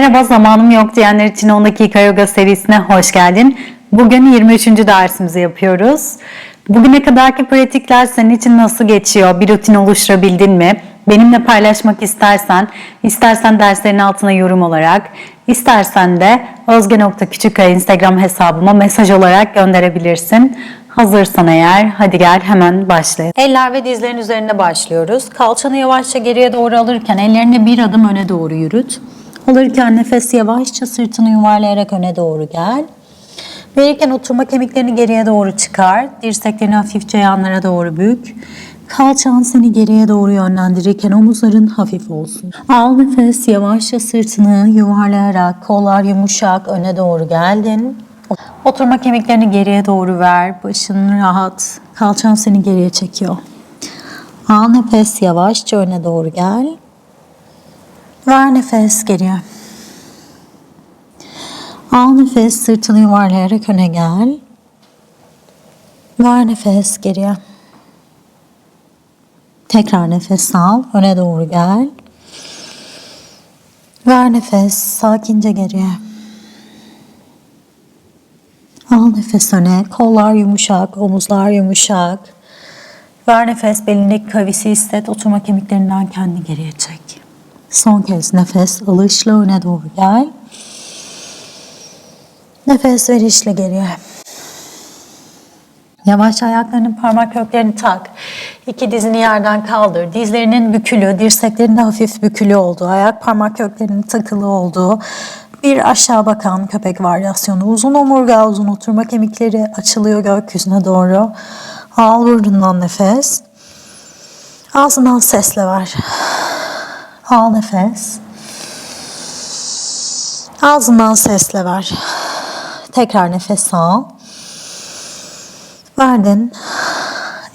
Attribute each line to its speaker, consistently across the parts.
Speaker 1: Merhaba zamanım yok diyenler için 10 dakika yoga serisine hoş geldin. Bugün 23. dersimizi yapıyoruz. Bugüne kadarki pratikler senin için nasıl geçiyor? Bir rutin oluşturabildin mi? Benimle paylaşmak istersen, istersen derslerin altına yorum olarak, istersen de özge.küçükkaya Instagram hesabıma mesaj olarak gönderebilirsin. Hazırsan eğer hadi gel hemen başlayalım. Eller ve dizlerin üzerinde başlıyoruz. Kalçanı yavaşça geriye doğru alırken ellerini bir adım öne doğru yürüt. Alırken nefes yavaşça sırtını yuvarlayarak öne doğru gel. Verirken oturma kemiklerini geriye doğru çıkar. Dirseklerini hafifçe yanlara doğru bük. Kalçan seni geriye doğru yönlendirirken omuzların hafif olsun. Al nefes yavaşça sırtını yuvarlayarak kollar yumuşak öne doğru geldin. Oturma kemiklerini geriye doğru ver. Başın rahat. Kalçan seni geriye çekiyor. Al nefes yavaşça öne doğru gel. Ver nefes geriye. Al nefes sırtını yuvarlayarak öne gel. Ver nefes geriye. Tekrar nefes al. Öne doğru gel. Ver nefes sakince geriye. Al nefes öne. Kollar yumuşak, omuzlar yumuşak. Ver nefes belindeki kavisi hisset. Oturma kemiklerinden kendini geriye çek. Son kez nefes alışla öne doğru gel. Nefes verişle geriye. Yavaş ayaklarının parmak köklerini tak. İki dizini yerden kaldır. Dizlerinin bükülü, dirseklerin de hafif bükülü olduğu, ayak parmak köklerinin takılı olduğu bir aşağı bakan köpek varyasyonu. Uzun omurga, uzun oturma kemikleri açılıyor gökyüzüne doğru. Al burnundan nefes. Ağzından sesle ver. Al nefes. Ağzından sesle ver. Tekrar nefes al. Verdin.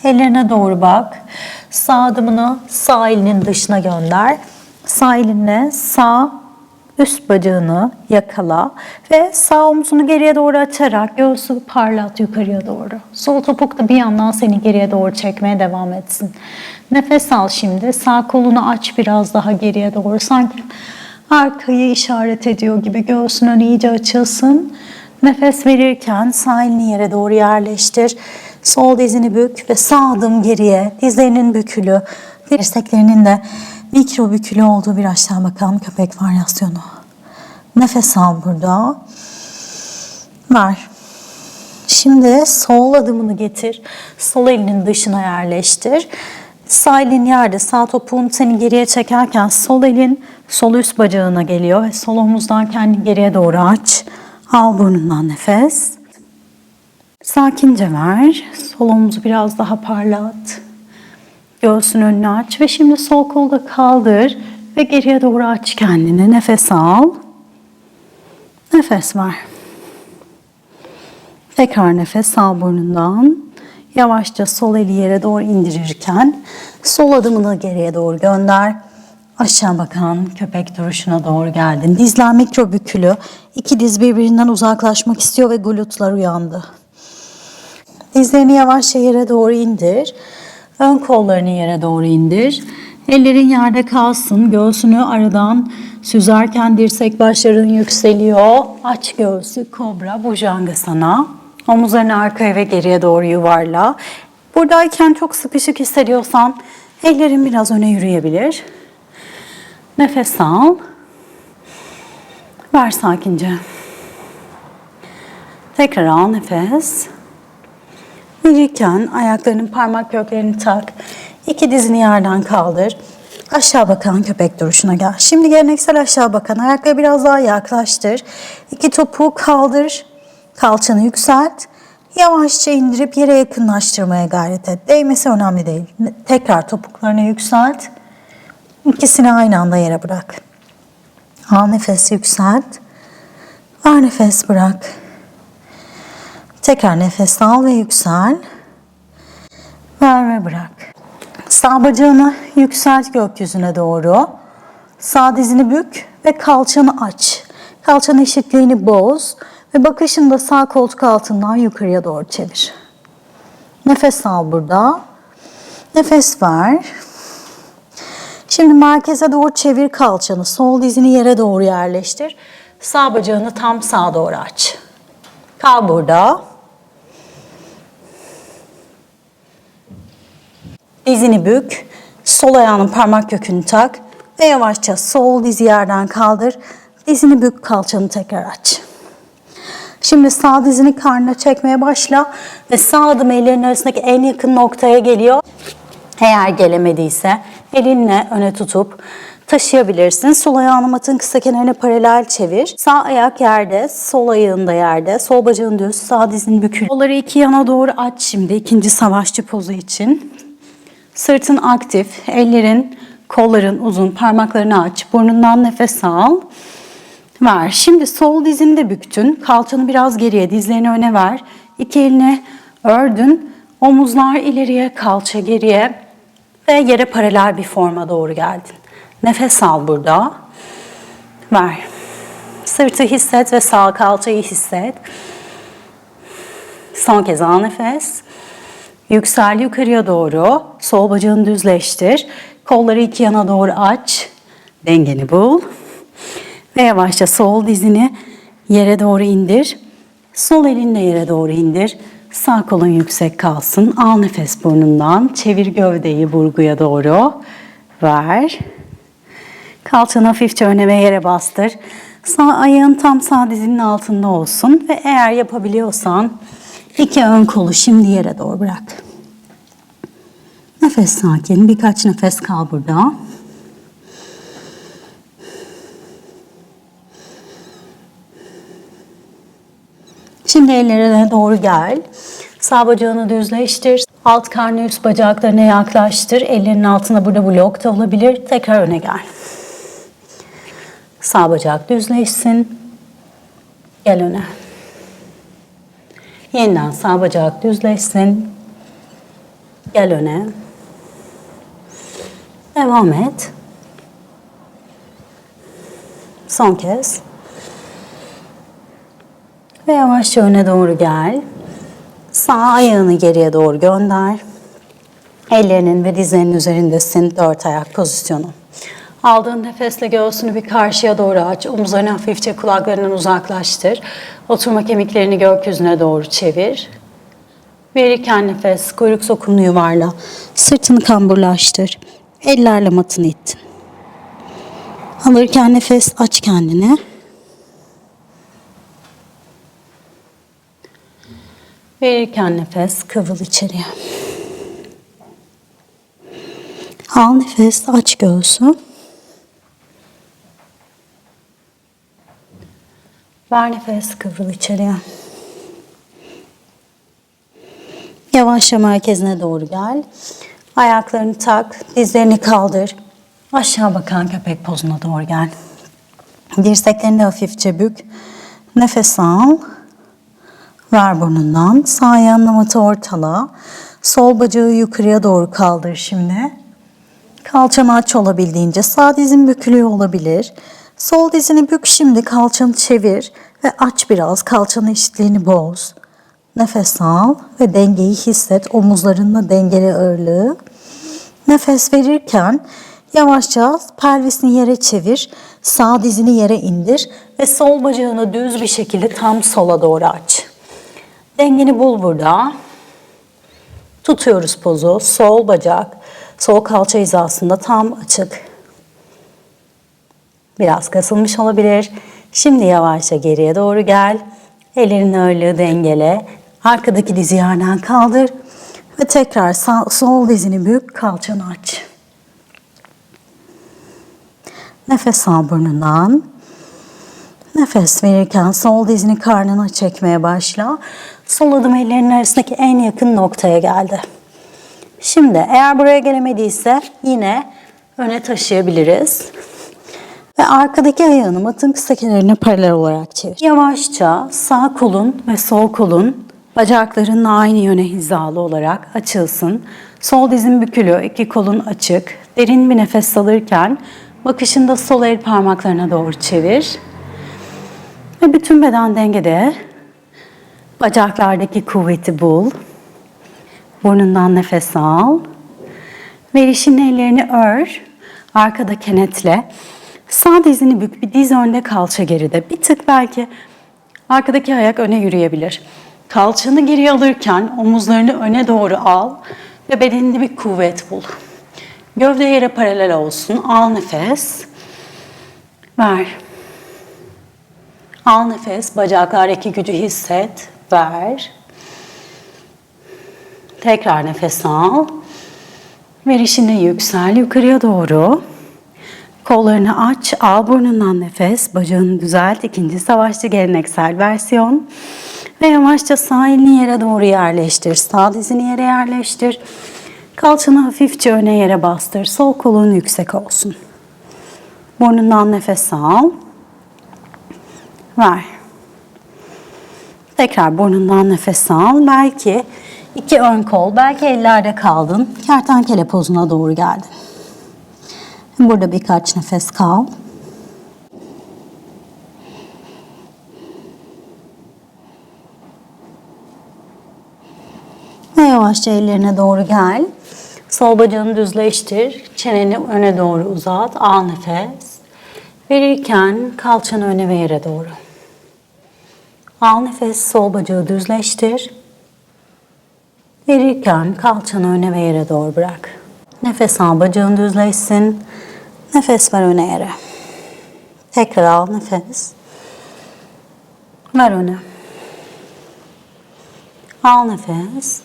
Speaker 1: Ellerine doğru bak. Sağ adımını sağ elinin dışına gönder. Sağ elinle sağ üst bacağını yakala ve sağ omzunu geriye doğru açarak göğsü parlat yukarıya doğru. Sol topuk da bir yandan seni geriye doğru çekmeye devam etsin. Nefes al şimdi. Sağ kolunu aç biraz daha geriye doğru. Sanki arkayı işaret ediyor gibi göğsün önü iyice açılsın. Nefes verirken sağ elini yere doğru yerleştir. Sol dizini bük ve sağ adım geriye. Dizlerinin bükülü, dirseklerinin de mikro bükülü olduğu bir aşağı bakan köpek varyasyonu. Nefes al burada. Ver. Şimdi sol adımını getir. Sol elinin dışına yerleştir. Sağ elin yerde, sağ topuğun seni geriye çekerken sol elin sol üst bacağına geliyor ve sol omuzdan kendini geriye doğru aç. Al burnundan nefes. Sakince ver. Sol omuzu biraz daha parlat. Göğsün önünü aç ve şimdi sol kolu da kaldır ve geriye doğru aç kendini. Nefes al. Nefes ver. Tekrar nefes al burnundan. Yavaşça sol eli yere doğru indirirken sol adımını geriye doğru gönder. Aşağı bakan köpek duruşuna doğru geldin. Dizler mikro bükülü. İki diz birbirinden uzaklaşmak istiyor ve glutlar uyandı. Dizlerini yavaşça yere doğru indir. Ön kollarını yere doğru indir. Ellerin yerde kalsın. Göğsünü aradan süzerken dirsek başların yükseliyor. Aç göğsü, kobra, bhujangasana. Omuzlarını arkaya ve geriye doğru yuvarla. Buradayken çok sıkışık hissediyorsan ellerin biraz öne yürüyebilir. Nefes al. Ver sakince. Tekrar al nefes. Verirken ayaklarının parmak köklerini tak. İki dizini yerden kaldır. Aşağı bakan köpek duruşuna gel. Şimdi geleneksel aşağı bakan ayakları biraz daha yaklaştır. İki topuğu kaldır. Kalçanı yükselt. Yavaşça indirip yere yakınlaştırmaya gayret et. Değmesi önemli değil. Tekrar topuklarını yükselt. İkisini aynı anda yere bırak. Al nefes yükselt. Ver nefes bırak. Tekrar nefes al ve yüksel. Ver ve bırak. Sağ bacağını yükselt gökyüzüne doğru. Sağ dizini bük ve kalçanı aç. Kalçanın eşitliğini boz ve bakışını da sağ koltuk altından yukarıya doğru çevir. Nefes al burada. Nefes ver. Şimdi merkeze doğru çevir kalçanı. Sol dizini yere doğru yerleştir. Sağ bacağını tam sağa doğru aç. Kal burada. Dizini bük. Sol ayağının parmak kökünü tak. Ve yavaşça sol dizi yerden kaldır. Dizini bük, kalçanı tekrar aç. Şimdi sağ dizini karnına çekmeye başla ve sağ adım ellerin arasındaki en yakın noktaya geliyor. Eğer gelemediyse elinle öne tutup taşıyabilirsin. Sol ayağını matın kısa kenarına paralel çevir. Sağ ayak yerde, sol ayağın da yerde, sol bacağın düz, sağ dizin bükül. Kolları iki yana doğru aç şimdi ikinci savaşçı pozu için. Sırtın aktif, ellerin, kolların uzun, parmaklarını aç. Burnundan nefes al. Ver. Şimdi sol dizini de büktün. Kalçanı biraz geriye, dizlerini öne ver. İki elini ördün. Omuzlar ileriye, kalça geriye ve yere paralel bir forma doğru geldin. Nefes al burada. Ver. Sırtı hisset ve sağ kalçayı hisset. Son kez al nefes. Yüksel yukarıya doğru. Sol bacağını düzleştir. Kolları iki yana doğru aç. Dengeni bul. Ve yavaşça sol dizini yere doğru indir. Sol elinle yere doğru indir. Sağ kolun yüksek kalsın. Al nefes burnundan. Çevir gövdeyi burguya doğru. Ver. Kalçanı hafifçe öne ve yere bastır. Sağ ayağın tam sağ dizinin altında olsun. Ve eğer yapabiliyorsan iki ön kolu şimdi yere doğru bırak. Nefes sakin. Birkaç nefes kal burada. Şimdi ellerine doğru gel. Sağ bacağını düzleştir. Alt karnı üst bacaklarına yaklaştır. Ellerinin altında burada blok da olabilir. Tekrar öne gel. Sağ bacak düzleşsin. Gel öne. Yeniden sağ bacak düzleşsin. Gel öne. Devam et. Son kez. Ve yavaşça öne doğru gel. Sağ ayağını geriye doğru gönder. Ellerinin ve dizlerinin üzerindesin. Dört ayak pozisyonu. Aldığın nefesle göğsünü bir karşıya doğru aç. Omuzlarını hafifçe kulaklarından uzaklaştır. Oturma kemiklerini gökyüzüne doğru çevir. Verirken nefes, kuyruk sokumunu yuvarla. Sırtını kamburlaştır. Ellerle matını ittin. Alırken nefes aç kendini. Verirken nefes kıvrıl içeriye. Al nefes aç göğsü. Ver nefes kıvrıl içeriye. Yavaşça merkezine doğru gel. Ayaklarını tak, dizlerini kaldır. Aşağı bakan köpek pozuna doğru gel. Dirseklerini de hafifçe bük. Nefes al. Ver burnundan. Sağ ayağınla matı ortala. Sol bacağı yukarıya doğru kaldır şimdi. Kalçanı aç olabildiğince. Sağ dizin bükülüyor olabilir. Sol dizini bük şimdi. Kalçanı çevir ve aç biraz. Kalçanın eşitliğini boz. Nefes al ve dengeyi hisset. Omuzlarınla dengeli ağırlığı. Nefes verirken yavaşça pelvisini yere çevir. Sağ dizini yere indir ve sol bacağını düz bir şekilde tam sola doğru aç. Dengeni bul burada. Tutuyoruz pozu. Sol bacak, sol kalça hizasında tam açık. Biraz kasılmış olabilir. Şimdi yavaşça geriye doğru gel. Ellerin ağırlığı dengele. Arkadaki dizi yerden kaldır. Ve tekrar sağ, sol dizini bük, kalçanı aç. Nefes al burnundan. Nefes verirken sol dizini karnına çekmeye başla. Sol adım ellerinin arasındaki en yakın noktaya geldi. Şimdi eğer buraya gelemediyse yine öne taşıyabiliriz. Ve arkadaki ayağını matın kısa kenarına paralel olarak çevir. Yavaşça sağ kolun ve sol kolun bacaklarının aynı yöne hizalı olarak açılsın. Sol dizin bükülü, iki kolun açık. Derin bir nefes alırken bakışında sol el parmaklarına doğru çevir. Ve bütün beden dengede. Bacaklardaki kuvveti bul. Burnundan nefes al. Verişin ellerini ör.
Speaker 2: Arkada kenetle. Sağ dizini bük, bir diz önde, kalça geride. Bir tık belki arkadaki ayak öne yürüyebilir. Kalçanı geriye alırken omuzlarını öne doğru al ve bedeninde bir kuvvet bul. Gövde yere paralel olsun. Al nefes. Ver. Al nefes. Bacaklardaki gücü hisset. Ver. Tekrar nefes al. Verişinde yüksel yukarıya doğru. Kollarını aç, al burnundan nefes, bacağını düzelt. İkinci savaşçı geleneksel versiyon. Ve yavaşça sağ elini yere doğru yerleştir. Sağ dizini yere yerleştir. Kalçanı hafifçe öne yere bastır. Sol kolun yüksek olsun. Burnundan nefes al. Ver. Tekrar burnundan nefes al. Belki iki ön kol, belki ellerde kaldın. Kertenkele pozuna doğru geldin. Burada birkaç nefes kal. Ve yavaşça ellerine doğru gel. Sol bacağını düzleştir. Çeneni öne doğru uzat. Al nefes. Verirken kalçanı öne ve yere doğru. Al nefes, sol bacağı düzleştir. Verirken kalçanı öne ve yere doğru bırak. Nefes al, bacağın düzleşsin. Nefes ver öne yere. Tekrar al nefes. Ver öne. Al nefes.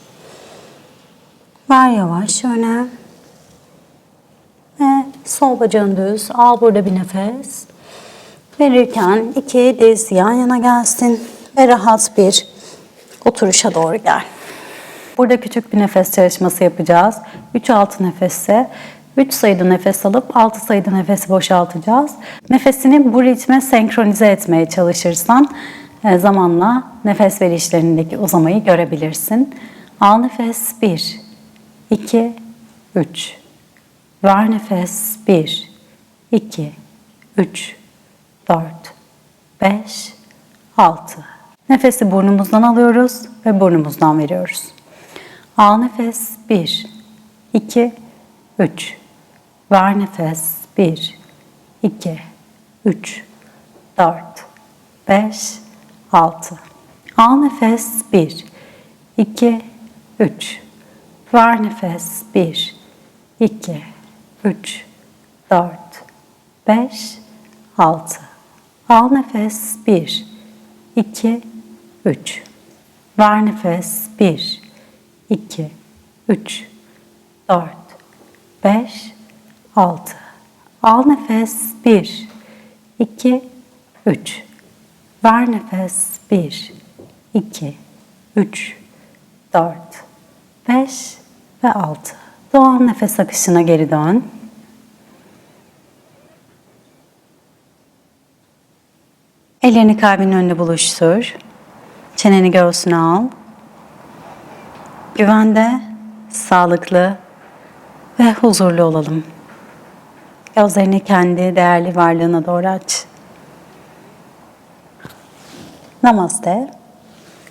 Speaker 2: Ver yavaş öne. Ve sol bacağın düz. Al burada bir nefes. Verirken iki diz yan yana gelsin. Ve rahat bir oturuşa doğru gel. Burada küçük bir nefes çalışması yapacağız. 3 altı nefesse 3 sayıda nefes alıp 6 sayıda nefesi boşaltacağız. Nefesini bu ritme senkronize etmeye çalışırsan e, zamanla nefes verişlerindeki uzamayı görebilirsin. Al nefes 1, 2, 3. Ver nefes 1, 2, 3, 4, 5, 6. Nefesi burnumuzdan alıyoruz ve burnumuzdan veriyoruz. Al nefes 1, 2, 3. Ver nefes 1, 2, 3, 4, 5, 6. Al nefes 1, 2, 3. Ver nefes 1, 2, 3, 4, 5, 6. Al nefes 1, 2, 3. Ver nefes 1, 2, 3, 4, 5, 6. Al nefes 1, 2, 3. Ver nefes 1, 2, 3, 4, 5 ve 6. Doğal nefes akışına geri dön. Ellerini kalbinin önünde buluştur. Çeneni göğsüne al. Güvende, sağlıklı ve huzurlu olalım. Gözlerini kendi değerli varlığına doğru aç. Namaste.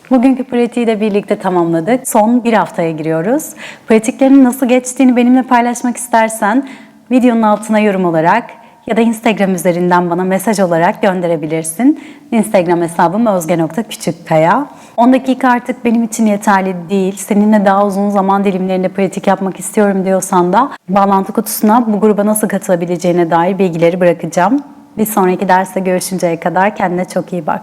Speaker 2: Bugünkü pratiği de birlikte tamamladık. Son bir haftaya giriyoruz. Pratiklerin nasıl geçtiğini benimle paylaşmak istersen videonun altına yorum olarak ya da Instagram üzerinden bana mesaj olarak gönderebilirsin. Instagram hesabım özge.küçükkaya. 10 dakika artık benim için yeterli değil. Seninle daha uzun zaman dilimlerinde pratik yapmak istiyorum diyorsan da bağlantı kutusuna bu gruba nasıl katılabileceğine dair bilgileri bırakacağım. Bir sonraki derste görüşünceye kadar kendine çok iyi bak.